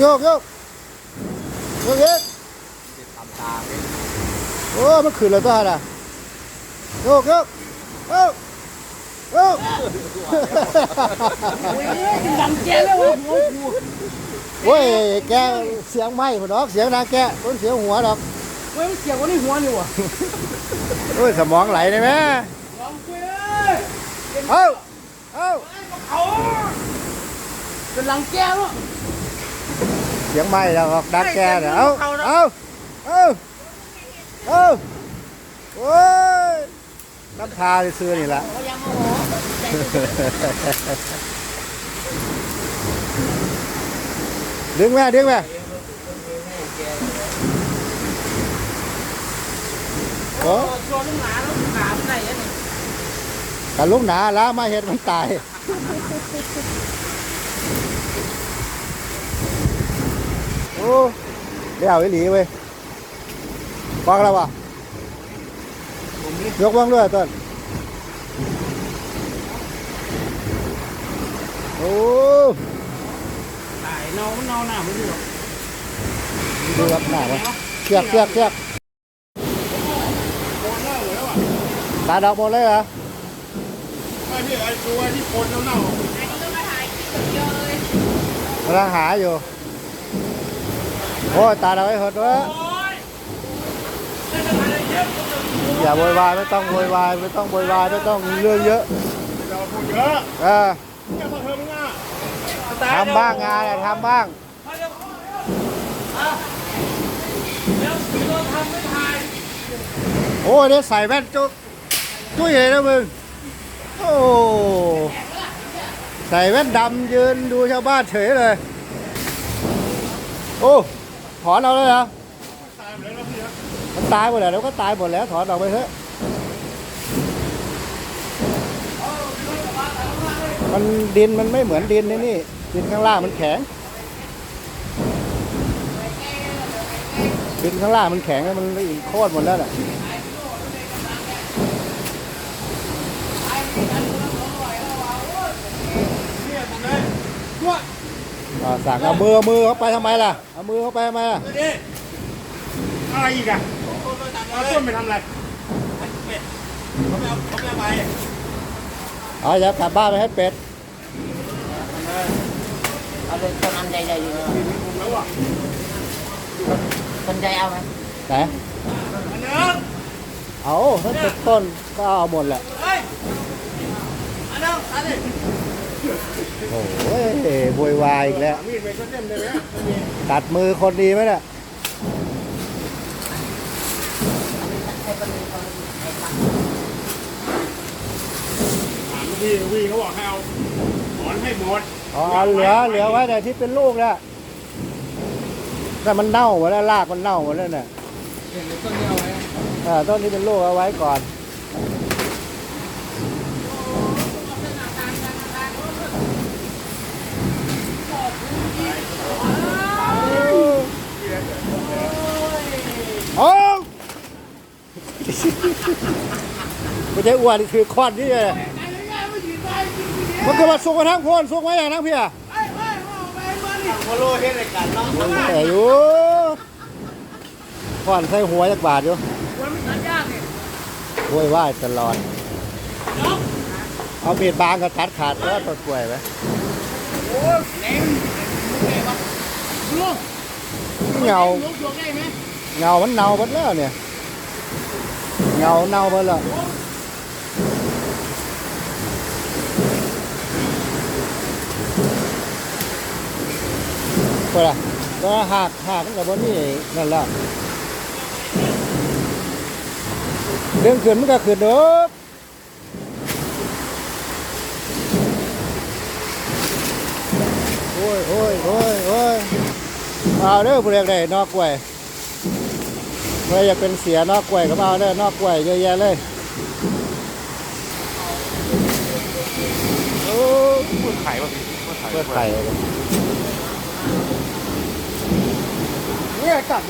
โยกโยกโยกเยกทำตามโอ้มันขึ้นแล้วตัวน่ะโยกโยกโยกโยกดังแก่แล้ววะหัวกูโอ้ยแกเสียงไม่พอดอกเสียงนางแกต้นเสียงหัวดอกเว้ยมันเสียงว่าในหัวนี่วะโอ้ยสมองไหลได้ไหมลองคุยเลยเอ้าเอ้าเอาเป็นหลังแก่แล้วเสียงไม่แล้วก็ดังแกเนี่ยเอ้าเอ้าเอ้าเอ้าโอ้ยน้ำทาซื้อๆนี่แหละเขายังโมโหดึงแม่ดึงแม่โอ้ชวนลูกหลานลูกหลานไหนอะนี่กะลุกหนาล้ามาเห็ดมันตาย โอ้ เดี๋ยวอีหลีเว้ยฟังแล้ววะยกวางด้วยต้นโอ้ตายเน่าเน่าหน้าไม่ดีหรอกดูรับหน้าปะเสียกเสียกเสียกตาดอกหมดเลยเหรอไม่พี่ไอ้ตัวที่คนเน่ากำลังหาอยู่ โอ้ยตาเราไอ้หดวะอย่าโวยวายไม่ต้องโวยวายไม่ต้องโวยวายไม่ต้องเรื่องเยอะเราพูดเยอะเออทำบ้างงานอะทำบ้างโอ้ยเนี่ยใส่แว่นจุ๊จุ้ยเลยนะมึงโอ้ใส่แว่นดำยืนดูชาวบ้านเฉยเลย โอ้ ถอนเอาเลยเหรอตายหมดแล้วพี่นะมันตายหมดแล้วแล้วก็ตายหมดแล้วถอนออกไปเถอะมันดินมันไม่เหมือนดินนี่นี่ดินข้างล่างมันแข็ง ดินข้างล่างมันแข็งแล้วมันอีกโคตรหมดแล้วแหละ อ่าสั่งเอามือเอามือเข้าไปทำไมล่ะ เอามือเข้าไปทำไมล่ะนี่อะไรอีกอะเอาต้นไปทำอะไรเขาไม่เอาเขาไม่เอาไปเอาอย่ากลับบ้านไปให้เป็ดเอาเป็นต้นอันใหญ่ๆอยู่ผมแล้วอะต้นใหญ่เอาไหมไหนอันนึงเอาถ้าเป็นต้นก็เอาหมดแหละเฮ้ยอันนึงอันนี้ โอ้ยโวยวายอีกแล้ว มีดไปก็เต็มเลยนะตัดมือคนดีไหมเนี่ยถามพี่วิ่งเขาบอกให้เอาถอนให้หมดเอาเอาเหลือเหลือไว้แต่ที่เป็นลูกแล้วแต่มันเน่าหมดแล้วรากมันเน่าหมดแล้วเนี่ยเห็นต้นนี้เอาไว้อ่าต้นนี้เป็นลูกเอาไว้ก่อน ใช่อ้วนนี่คือคอนนี่เลยมันก็มาสุกมาทั้งคนสุกมาอย่างทั้งเพี่อะมโลเฮ็ดรายการเนาะแต่อยู่คอนใส่หัวจักบาทอยู่โวยวายตลอด เอามียดบางก็ตัดขาดแล้วต้นกล้วยไหมโอ้ยแหนมแหนมครับลุงเงาเงามันเน่าหมดแล้วเนี่ย เงาเน่าหมดแล้ว ก็ล่ะก็หักหักมันกับบนนี่นั่นแหละเรื่องขึ้นมันก็ขึ้นเด้อโอ้ยโอ้ยโอ้ยโอ้ยเอาเด้อผู้เรียกได้นอกกล้วยใครอยากเป็นเสียนอกกล้วยก็มาเอาเด้อนอกกล้วยเยอะแยะเลยโอ้พูดไข่ป่ะพี่พูดไข่เพื่อไข่ เลยเนี่ยกัด